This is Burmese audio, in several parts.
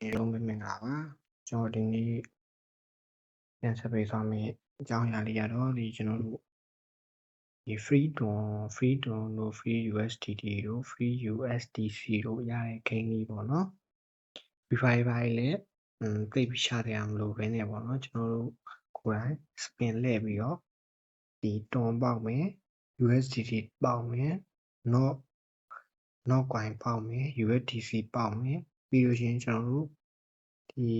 အားလုံးပဲမင်္ဂလာပါကျွန်တော်ဒီနေ့ပြန်ဆက်ပေးသွားမယ့်အကြောင်းအရာလေးကတော့ဒီကျွန်တော်တို့ဒီ free don free don တို့ free USDT တို့ free USDC တို့ရတဲ့ gain လေးပေါ့နော် refi ပိုင်းလည်းอืมသိပြီးရှာတယ်အောင်လို့ပဲနေပေါ့နော်ကျွန်တော်တို့ကိုယ်တိုင် spin လှည့်ပြီးတော့ဒီ don ပေါက်မယ် USDT ပေါက်မယ် not not coin ပေါက်မယ် USDC ပေါက်မယ် ပြီးလို့ရှိရင်ကျွန်တော်တို့ဒီ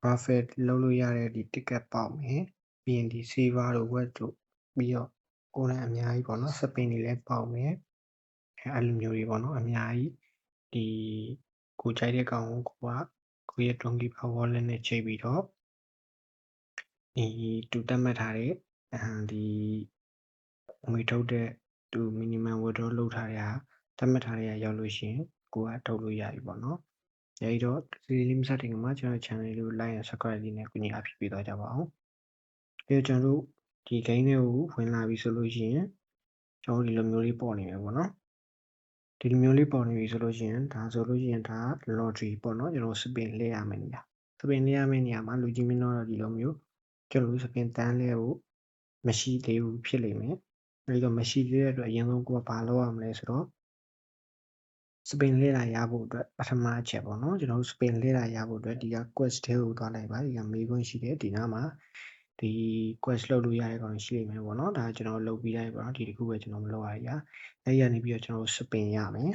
profit လုပ်လို့ရတဲ့ဒီ ticket ပေါက်မယ်ပြီးရင်ဒီ saver တို့ web တို့ပြီးတော့ကိုယ်တိုင်အများကြီးပေါ့နော် spin တွေလည်းပေါက်မယ်အဲအဲ့လိုမျိုးတွေပေါ့နော်အများကြီးဒီကိုကြိုက်တဲ့ကောင်ကိုကိုကကိုရဲ့ donkey power wallet နဲ့ချိန်ပြီးတော့ဒီတူတက်မှတ်ထားတဲ့အဲဒီငွေထုတ်တဲ့သူ minimum withdraw လုပ်ထားတဲ့ဟာတတ်မှတ်ထားတဲ့ဟာရောက်လို့ရှိရင်ကိုကထုတ်လို့ရပြီပေါ့နော်။ အဲဒီတော့စီလေးမစတင်ခင်မှာကျွန်တော် channel လေးကို like and subscribe လေးနဲ့ကူညီအားဖြစ်ပေးသွားကြပါအောင်။ပြီးတော့ကျွန်တော်တို့ဒီ game တွေကိုဝင်လာပြီဆိုလို့ရှိရင်ကျွန်တော်ဒီလိုမျိုးလေးပေါ်နေမယ်ပေါ့နော်။ဒီလိုမျိုးလေးပေါ်နေပြီဆိုလို့ရှိရင်ဒါဆိုလို့ရှိရင်ဒါ lottery ပေါ့နော်ကျွန်တော် spin လဲရမယ်နေရာ။ spin လဲရမယ့်နေရာမှာလူကြီးမင်းတော့ဒီလိုမျိုးကျွန်တော်တို့ spin တန်းလဲဖို့မရှိသေးဘူးဖြစ်လိမ့်မယ်။အဲဒီတော့မရှိသေးတဲ့အတွက်အရင်ဆုံးကိုကဘာလုပ်ရမလဲဆိုတော့ စပင်လေ့လာရဖို့အတွက်ပထမအချက်ပေါ့နော်ကျွန်တော်တို့စပင်လေ့လာရဖို့အတွက်ဒီက quest ထဲကိုသွားလိုက်ပါဒီကမေးခွန်းရှိတယ်ဒီနားမှာဒီ quest လုပ်လို့ရတဲ့ကောင်ရှိလိမ့်မယ်ပေါ့နော်ဒါကျွန်တော်လုပ်ပြီးတိုင်းပေါ့နော်ဒီတစ်ခုပဲကျွန်တော်မလုပ်ရရအဲ့ရနေပြီးတော့ကျွန်တော်စပင်ရမယ်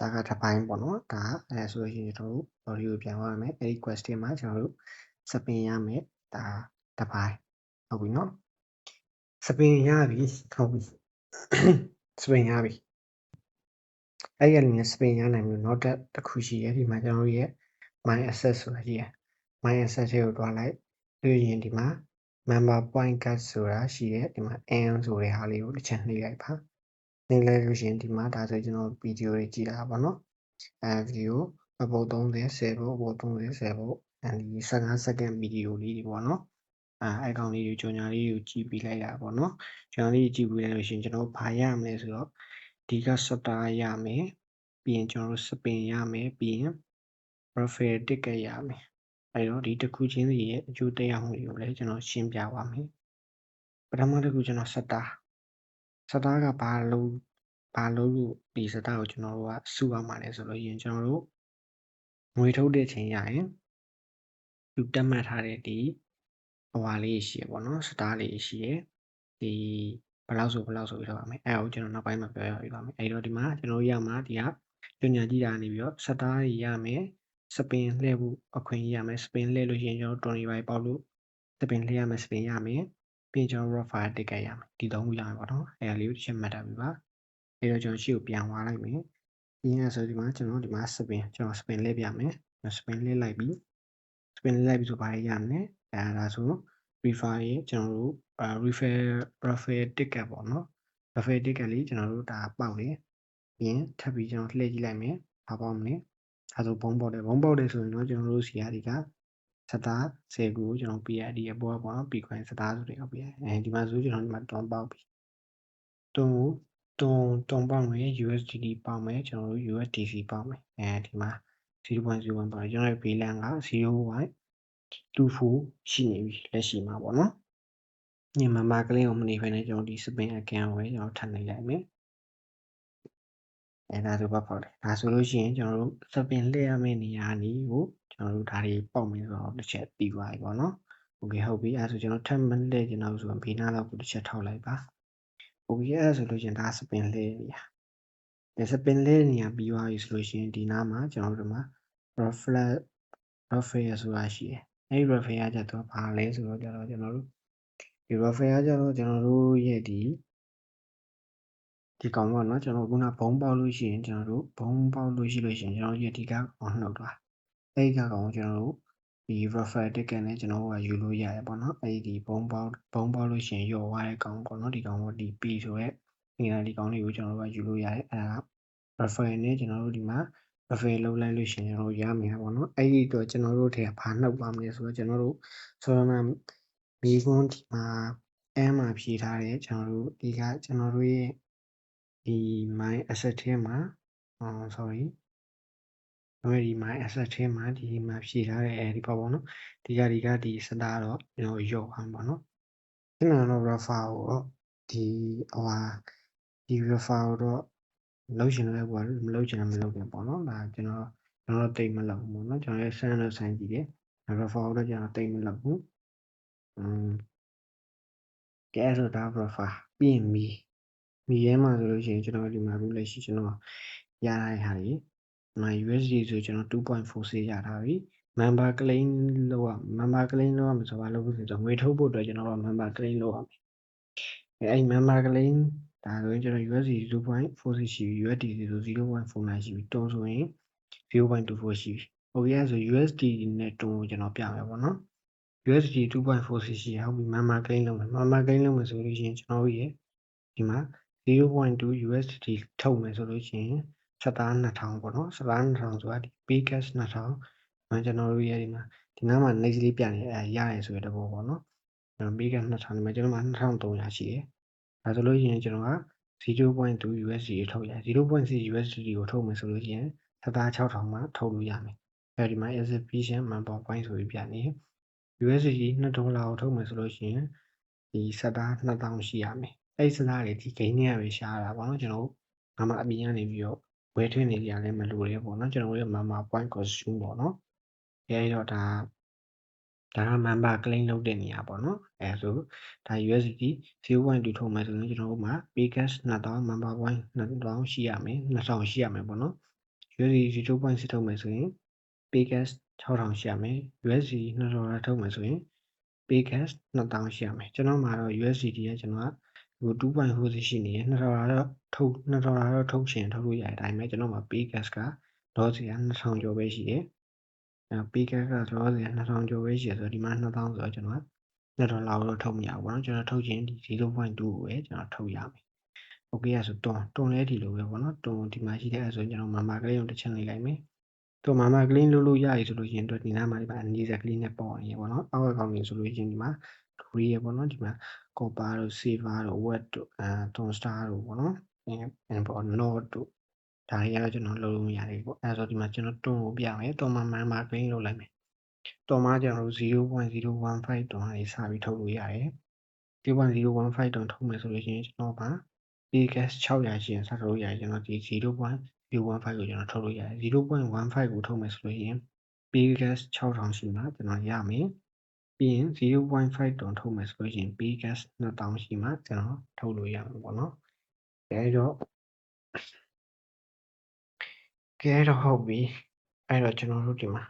ဒါကတစ်ပိုင်းပေါ့နော်ဒါအဲဆိုလို့ရှိရင်ကျွန်တော်တို့ body ကိုပြန်သွားရမယ်အဲ့ဒီ quest ထဲမှာကျွန်တော်တို့စပင်ရမယ်ဒါတစ်ပိုင်းဟုတ်ပြီနော်စပင်ရပြီဟုတ်ပြီစပင်ရပြီ အဲ့ဒီအနေနဲ့ spin ရနိုင်မျိုးနောက်တစ်တစ်ခုရှိရဒီမှာကျွန်တော်တို့ရဲ့ my access ဆိုတာရှိရ my access တွေကိုတွားလိုက်တွေ့ရင်ဒီမှာ member point card ဆိုတာရှိရဒီမှာ n ဆိုတဲ့ဟာလေးကိုတစ်ချက်နှိပ်လိုက်ပါနှိပ်လိုက်လို့ရှိရင်ဒီမှာဒါဆိုကျွန်တော်ဗီဒီယိုတွေကြည့်တာပါနော်အဲဗီဒီယိုအပုတ်30 10ပုတ်အပုတ်30 10ပုတ်အဲဒီ15စက္ကန့်ဗီဒီယိုလေးတွေပေါ့နော်အဲအဲကောင်လေးကိုကြော်ညာလေးကိုကြည့်ပြီးလိုက်တာပေါ့နော်ကြော်ညာလေးကြည့်ပြီးလိုက်လို့ရှင်ကျွန်တော်ဘာရမလဲဆိုတော့ဒီကစတာရမယ် ပြီးရင်ကျွန်တော်တို့ spin ရမယ်ပြီးရင် profile ticket ရမယ်အဲတော့ဒီတစ်ခုချင်းစီရဲ့အကျိုးတရားမှုတွေကိုလည်းကျွန်တော်ရှင်းပြပါမယ်ပထမတစ်ခုကျွန်တော် shutter shutter ကဘာလို့ဘာလို့လို့ဒီ shutter ကိုကျွန်တော်တို့ကစုရမှာလဲဆိုလို့ရင်ကျွန်တော်တို့ငွေထုတ်တဲ့ချိန်ရရင်သူတက်မှတ်ထားတဲ့ဒီဟွာလေးရှိရပေါ့နော် star လေးရှိရဒီဘယ်လောက်ဆိုဘယ်လောက်ဆိုပြီးတော့ပါမယ်အဲကိုကျွန်တော်နောက်ပိုင်းမှာပြောရပြပါမယ်အဲတော့ဒီမှာကျွန်တော်ရမှာဒီက ပညာကြည့်တာနေပြီးတော့စတားတွေရမယ်စပင်လှည့်ဖို့အခွင့်ရမယ်စပင်လှည့်လို့ရှိရင်ကျွန်တော်20ပိုင်းပေါက်လို့စပင်လှည့်ရမယ်စပင်ရမယ်ပြီးကျွန်တော် raw file တိတ်ကြရမယ်ဒီသုံးခုရမယ်ပေါ့နော်အဲလေးကိုတစ်ချက်မှတ်ထားပြီပါအဲတော့ကျွန်တော်ရှေ့ကိုပြန်သွားလိုက်မယ်ပြီးရင်ဆိုဒီမှာကျွန်တော်ဒီမှာစပင်ကျွန်တော်စပင်လှည့်ပြမယ်စပင်လှည့်လိုက်ပြီးစပင်လှည့်လိုက်ပြီးဆိုဘာရရမလဲအဲဒါဆို refer ရေကျွန်တော်တို့ refer refer ticket ပေါ့နော် refer ticket လေးကျွန်တော်တို့ဒါပေါက်တယ်ပြီး ရင်ထပ်ပြီးကျွန်တော်လှည့်ကြည့်လိုက်မယ်ဘာပေါက်မလဲအဲဆိုဘုံပေါက်တယ်ဘုံပေါက်တယ်ဆိုရင်တော့ကျွန်တော်တို့စီကဒီကစတား10ခုကိုကျွန်တော်ပြရဒီအပေါ်ပေါ့နော် bitcoin စတားဆိုတွေကပြရအဲဒီမှာဆိုကျွန်တော်ဒီမှာတွန်ပေါက်ပြီတွန်တွန်တွန်ပေါက်မယ် USDT ပေါက်မယ်ကျွန်တော်တို့ USDC ပေါက်မယ်အဲဒီမှာ0.01ပေါက်ကျွန်တော်ဘေးလန်က0.24ရှိနေပြီလက်ရှိမှာပေါ့နော်ညမမကလေးကိုမနေဖ ೇನೆ ကျွန်တော်ဒီ spin account ကိုပဲကျွန်တော်ထပ်နေလိုက်မယ် အဲဒါဆိုဘာပေါ့လဲဒါဆိုလို့ရှိရင်ကျွန်တော်တို့ spin လှည့်ရမယ့်နေရာနီးကိုကျွန်တော်တို့ဒါတွေပေါက်မယ်ဆိုတော့တစ်ချက်ပြီးသွားပြီပေါ့နော်โอเคဟုတ်ပြီအဲဆိုကျွန်တော်ထပ်မလှည့်ချင်တော့ဆိုရင်ဘေးနားလောက်ကိုတစ်ချက်ထောက်လိုက်ပါโอเคအဲဆိုလို့ရှိရင်ဒါ spin လှည့်နေရဒီ spin လှည့်နေရပြီးသွားပြီဆိုလို့ရှိရင်ဒီနားမှာကျွန်တော်တို့ဒီမှာ reflect refer ဆိုတာရှိတယ်အဲဒီ refer ကကြတော့ဘာလဲဆိုတော့ကြတော့ကျွန်တော်တို့ဒီ refer ကကြတော့ကျွန်တော်တို့ရဲ့ဒီ ဒီကောင်ပေါ့နော်ကျွန်တော်ခုနဘုံပေါက်လို့ရှိရင်ကျွန်တော်တို့ဘုံပေါက်လို့ရှိလို့ရှိရင်ကျွန်တော်ရဲ့ဒီကအောင်နှုတ်သွားအဲ့ဒီကကောင်ကိုကျွန်တော်တို့ဒီ refer ticket နဲ့ကျွန်တော်တို့ကယူလို့ရတယ်ပေါ့နော်အဲ့ဒီဘုံပေါက်ဘုံပေါက်လို့ရှိရင်ရော်သွားတဲ့ကောင်ပေါ့နော်ဒီကောင်ကဒီ P ဆိုရဲဒီကဒီကောင်လေးကိုကျွန်တော်တို့ကယူလို့ရတယ်အဲ့ဒါ refer နဲ့ကျွန်တော်တို့ဒီမှာ refer လုပ်လိုက်လို့ရှိရင်ကျွန်တော်တို့ရမယ်ပေါ့နော်အဲ့ဒီတော့ကျွန်တော်တို့ထဲဘာနှုတ်ပါမလဲဆိုတော့ကျွန်တော်တို့ဆိုတော့မိကွန်းဒီမှာအဲမှာဖြည့်ထားတယ်ကျွန်တော်တို့ဒီကကျွန်တော်တို့ရဲ့ ဒီ my asset ထဲမှာအော် sorry ကျွန်တော်ဒီမှာ asset ထဲမှာဒီမှာဖြည့်ထားတဲ့အဲဒီပေါ့ပေါ့နော်ဒီကဒီကဒီစတာတော့ကျွန်တော်ရော့အောင်ပေါ့နော်ဒီမှာတော့ refer ကိုတော့ဒီဟိုဟာဒီ refer ကိုတော့လုံးရှင်လည်းပေါ့မလုံးချင်လည်းမလုံးပြန်ပေါ့နော်ဒါကျွန်တော်ကျွန်တော်တိတ်မလောက်ဘူးပေါ့နော်ကျွန်တော်ရဲ့ဆန်းလို့ဆိုင်ကြည့်တယ် refer ကိုတော့ကျွန်တော်တိတ်မလောက်ဘူးอืมကဲဆိုဒါ refer ပြီးရင်မီ မီရဲမှာဆိုလို့ရှိရင်ကျွန်တော်ဒီမှာ rule လက်ရှိကျွန်တော်ရတဲ့ဟာတွေဒီမှာ USD ဆိုကျွန်တော်2.46ရထားပြီ member claim လောက်ရ member claim လောက်ရမှာဆိုဘာလို့လဲဆိုတော့ငွေထုတ်ဖို့အတွက်ကျွန်တော်က member claim လောက်ရမယ်အဲအဲ့ member claim ဒါဆိုရင်ကျွန်တော် USD 0.46ရှိပြီ USD ဆို0.49ရှိပြီတွန်းဆိုရင်0.24ရှိပြီ။ OK ဆို USD နဲ့တွန်းကိုကျွန်တော်ပြမယ်ပေါ့နော်။ USD 2.46ရှိရဟုတ်ပြီ member claim လုပ်မယ် member claim လုပ်မယ်ဆိုလို့ရှိရင်ကျွန်တော်ရဲ့ဒီမှာ 0.2 USD ထုတ်မယ်ဆိုလို့ရှိရင်ချက်သား2000ပေါ့နော်ချက်သား2000ဆိုတာဒီ Pcash 2000မှကျွန်တော်တို့ရဲ့ဒီမှာဒီနားမှာ next လေးပြနေအဲရရဲဆိုတဲ့ဘောပေါ့နော်ကျွန်တော် Pcash 2000ဒီမှာကျွန်တော်မှာ2300ရှိတယ်ဒါဆိုလို့ရှိရင်ကျွန်တော်က0.2 USD ထုတ်ရ0.6 USD ကိုထုတ်မယ်ဆိုလို့ရှိရင်ချက်သား6000မှထုတ်လို့ရမယ်အဲဒီမှာ exhibition member point ဆိုပြီးပြနေ USD 2ဒေါ်လာကိုထုတ်မယ်ဆိုလို့ရှိရင်ဒီဆက်သား2000ရှိရမယ် အဲ့စသားတွေဒီ gain တွေကပဲရှားတာပေါ့နော်ကျွန်တော်ငါမှအပြင်ကနေပြီးတော့ဝယ်ထွင်းနေကြလည်းမလိုရဲပေါ့နော်ကျွန်တော်ရဲ့ member point costume ပေါ့နော်အဲဒီတော့ဒါဒါက member claim လုပ်တဲ့နေရာပေါ့နော်အဲဆိုဒါ USD 0.2ထုတ်မယ်ဆိုရင်ကျွန်တော်တို့မှာ Pcash 2000 member point 2000ရှိရမယ်2000ရှိရမယ်ပေါ့နော် USD 0.6ထုတ်မယ်ဆိုရင် Pcash 6000ရှိရမယ် USD 2000ထုတ်မယ်ဆိုရင် Pcash 2000ရှိရမယ်ကျွန်တော်မှာတော့ USD ကကျွန်တော်က ဟို2.4ရှိနေရ2000တော့ထုတ်2000တော့ထုတ်ချင်ထုတ်လို့ရတယ်ဒါပေမဲ့ကျွန်တော်မှာ Pcash ကဒေါ်စီက2000ကျော်ပဲရှိတယ်အဲ Pcash ကဒေါ်စီက2000ကျော်ပဲရှိတယ်ဆိုတော့ဒီမှာ2000ဆိုတော့ကျွန်တော်က2000လောက်တော့ထုတ်မရဘူးပေါ့နော်ကျွန်တော်ထုတ်ချင်ဒီ0.2ကိုပဲကျွန်တော်ထုတ်ရမယ်โอเคအဲ့ဆိုတွန်တွန်လဲဒီလိုပဲပေါ့နော်တွန်ဒီမှာရှိတဲ့အဲ့ဆိုကျွန်တော်မမကလေးကိုတစ်ချက်လေးလိုက်မယ်တော့မမကလေးလုပ်လို့ရပြီဆိုလို့ရှိရင်တော့ဒီနားမှာဒီမှာအနည်းစက်ကလေးနဲ့ပေါ့ရင်ပေါ့နော်အောက်အကောင့်ကြီးဆိုလို့ရှိရင်ဒီမှာ free ရပေါ့နော်ဒီမှာ copper တို့ silver တို့ wet တို့အဲ tungstar တို့ပေါ့နော်အဲပေါ့ node တို့ဒါတွေကတော့ကျွန်တော်လုပ်လို့မရသေးဘူးပေါ့အဲဆိုဒီမှာကျွန်တော်တွန်းကိုပြမယ်တွန်းမှာ member claim လုပ်လိုက်မယ်တွန်းမှာကျွန်တော်တို့0.015တွန်းလေးစပြီးထုတ်လို့ရတယ်0.015တွန်းထုတ်မယ်ဆိုလို့ရှိရင်ကျွန်တော်က Pcash 600ရှိရင်စထုတ်လို့ရတယ်ကျွန်တော်ဒီ0.015ကိုကျွန်တော်ထုတ်လို့ရတယ်0.15ကိုထုတ်မယ်ဆိုလို့ရှိရင် Pcash 6000ရှိမှကျွန်တော်ရမယ် ပြီးရင်0.5တွန်ထုတ်မယ်ဆိုလို့ရှိရင် Pgas 2000ရှိမှကျွန်တော်ထုတ်လို့ရမှာပေါ့နော်။အဲတော့ကဲတော့ဟုတ်ပြီ။အဲတော့ကျွန်တော်တို့ဒီမှာ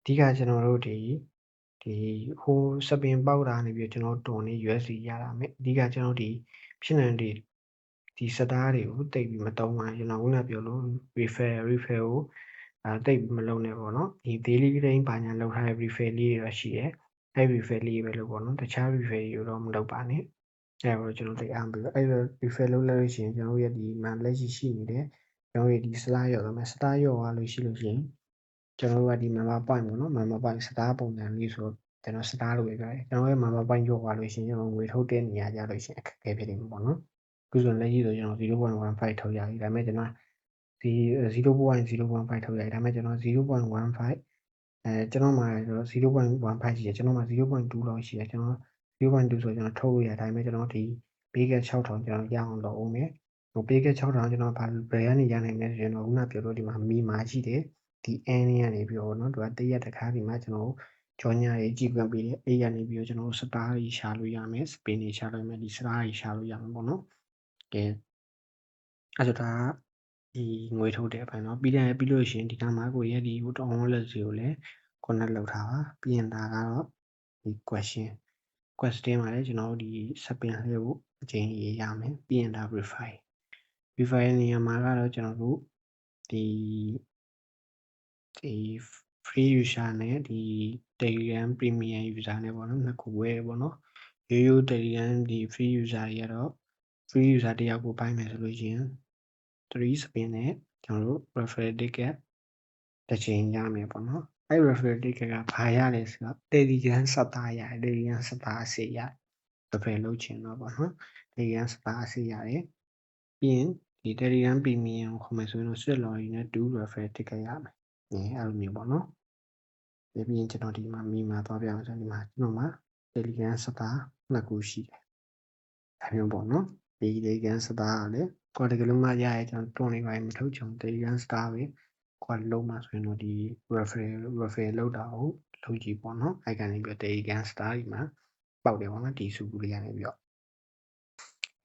အဓိကကျွန်တော်တို့ဒီဒီဟိုစပင်ပေါက်တာနေပြီးကျွန်တော်တွန်နေ USD ရတာမယ်။အဓိကကျွန်တော်ဒီဖြစ်နေဒီဒီစတားတွေကိုတိတ်ပြီးမတုံးပါကျွန်တော်ခုနပြောလို့ refer refer ကို အဲတိတ်မလုံးနဲ့ပေါ့နော်ဒီ daily range ဘာညာလောက်ထားတဲ့ refer လေးတွေတော့ရှိတယ်အဲ့ refer လေးပဲလို့ပေါ့နော်တခြား refer တွေတော့မလုပ်ပါနဲ့အဲ့တော့ကျွန်တော်တိတ်အားပြီးတော့အဲ့တော့ refer လုပ်လို့ရှိရင်ကျွန်တော်ရဲ့ဒီမှလက်ရှိရှိနေတဲ့ကျွန်တော်ရဲ့ဒီ slide ရောတော့မယ် star ရောသွားလို့ရှိလို့ရှိရင်ကျွန်တော်တို့ကဒီ member point ပေါ့နော် member point star ပုံစံလေးဆိုတော့ကျွန်တော် star လို့ပဲပြောတယ်ကျွန်တော်ရဲ့ member point ရောသွားလို့ရှိရင်ကျွန်တော်ငွေထုတ်တဲ့နေရာကြလို့ရှိရင်အခက်အခဲဖြစ်နေမှာပေါ့နော်ခုဆိုလက်ရှိဆိုကျွန်တော်0.15ထုတ်ရပြီဒါပေမဲ့ကျွန်တော် ဒီ0.0.5ထုတ်ရတယ်ဒါပေမဲ့ကျွန်တော်0.15အဲကျွန်တော်မှာ0.15ရှိတယ်ကျွန်တော်မှာ0.2လောက်ရှိတယ်ကျွန်တော်0.2ဆိုကျွန်တော်ထုတ်လို့ရဒါပေမဲ့ကျွန်တော်ဒီ bigger 6000ကျွန်တော်ရအောင်လုပ်အောင်မယ်ဟို bigger 6000ကျွန်တော်ဘာဘယ်ကနေရနိုင်လဲဆိုရင်တော့ခုနပြောလို့ဒီမှာမီမာရှိတယ်ဒီ n ကနေပြီးတော့เนาะသူကတရက်တစ်ခါဒီမှာကျွန်တော်ကြောညာရေးကြည့်ခွင့်ပေးတယ်အဲ့ရနေပြီးတော့ကျွန်တော်စတားကြီးရှာလို့ရမယ်စပင်ကြီးရှာလို့ရမယ်ဒီစတားကြီးရှာလို့ရမှာပေါ့နော်ကဲအဲ့ဒါ ဒီငွေထုတ်တဲ့အပိုင်းเนาะပြီးတယ်ပြီးလို့ရှိရင်ဒီကမှာကိုရဲ့ဒီဟို down wallet စီကိုလည်း connect လုပ်ထားပါပြီးရင်ဒါကတော့ဒီ question question မှာလည်းကျွန်တော်တို့ဒီ spin လေးကိုအချိန်ရေးရမယ်ပြီးရင်ဒါ verify verify ရဲ့နေရာမှာကတော့ကျွန်တော်တို့ဒီဒီ free user နဲ့ဒီ Telegram premium user နဲ့ပေါ့နော်နှစ်ခုဝယ်ပေါ့နော်ရိုးရိုး Telegram ဒီ free user တွေကတော့ free user တယောက်ကိုပိုင်းမယ်ဆိုလို့ရှိရင် 3 spin နဲ့ကျွန်တော်တို့ referral ticket တစ်ချိန်ရမယ်ပေါ့နော်အဲ့ referral ticket ကဘာရလဲဆိုတော့ Telegram စတာရတယ် Telegram စတာအစီရ referral လုပ်ချင်တော့ပေါ့နော် Telegram စတာအစီရတယ်ပြီးရင်ဒီ Telegram Premium ကိုခေါ်မယ်ဆိုရင်တော့စစ်လော်ရီနဲ့2 referral ticket ရမယ်။အဲအဲ့လိုမျိုးပေါ့နော်။ပြီးရင်ကျွန်တော်ဒီမှာမိမှာသွားပြအောင်ဆိုဒီမှာကျွန်တော်မှာ Telegram Star နှစ်ခုရှိတယ်။အဲမျိုးပေါ့နော်။ ဒီ Telegram Star ကလည်းကိုယ်တကယ်လို့မှရရဲကျွန်တော်တွန်းနေပါရင်မထုတ်ချင် Telegram Star ပဲကိုယ်လုံးမှာဆိုရင်တော့ဒီ referral referral လောက်တာကိုလုပ်ကြည့်ပေါ့နော်။အဲ့ကနေပြီး Telegram Star ဒီမှာပေါက်တယ်ပေါ့နော်ဒီစုကူလေးကနေပြီးတော့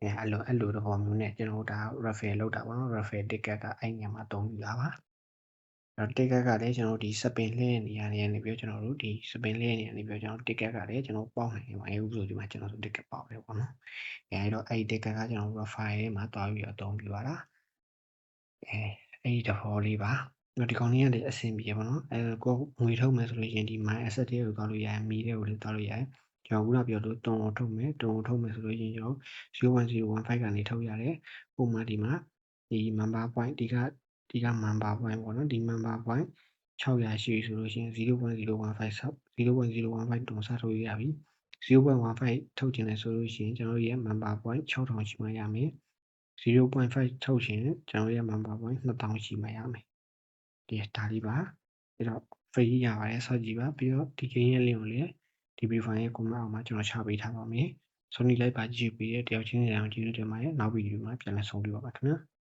အဲအဲ့လိုအဲ့လိုသဘောမျိုးနဲ့ကျွန်တော်ဒါ referral လောက်တာပေါ့နော် referral ticket ကအဲ့ညမှာတုံးယူတာပါ အဲ့ ticket ကလည်းကျွန်တော်ဒီစပင်လှည့်နေရနေနေပြီးကျွန်တော်တို့ဒီစပင်လှည့်နေရနေပြီးကျွန်တော် ticket ကလည်းကျွန်တော်ပေါက်နိုင်ပါဘူးဆိုဒီမှာကျွန်တော် ticket ပေါက်တယ်ပေါ့နော်အဲအဲ့တော့အဲ့ ticket ကကျွန်တော် referral မှာတွားပြီးတော့တုံးပြပါလားအဲအဲ့ဒီသဘောလေးပါဒီကောင်လေးကလည်းအဆင်ပြေပါတော့အဲကိုငွေထုတ်မယ်ဆိုလို့ရှိရင်ဒီ my asset တွေကိုကောက်လို့ရတယ်မီးတွေကိုလည်းတောက်လို့ရတယ်ကျွန်တော်ခုနပြောလို့တုံအောင်ထုတ်မယ်တုံအောင်ထုတ်မယ်ဆိုလို့ရှိရင်ကျွန်တော်01015ကနေထုတ်ရတယ်ပုံမှန်ဒီမှာဒီ member point ဒီက ဒီက member point ပေါ့နော်ဒီ member point 600ရှိဆိုလို့ရှိရင်0.015ဆောက်0.015တုံစထုတ်ရပြီ0.15ထုတ်ခြင်းလဲဆိုလို့ရှိရင်ကျွန်တော်ရဲ့ member point 6000ရှိမှရမယ်0.5ထုတ်ခြင်းကျွန်တော်ရဲ့ member point 2000ရှိမှရမယ်ဒီဒါလေးပါအဲ့တော့ free ရပါတယ်စောကြည့်ပါပြီးတော့ဒီ game ရဲ့ link ကိုလည်း DB file ရဲ့ comment အောက်မှာကျွန်တော်ချပေးထားပါမယ်။ Sony လိုက်ပါကြည့်ပြီးတဲ့တယောက်ချင်းစီအောင်ကြည့်လို့တင်ပါတယ်။နောက်ဗီဒီယိုမှာပြန်လည်ဆုံတွေ့ပါမယ်ခင်ဗျာ။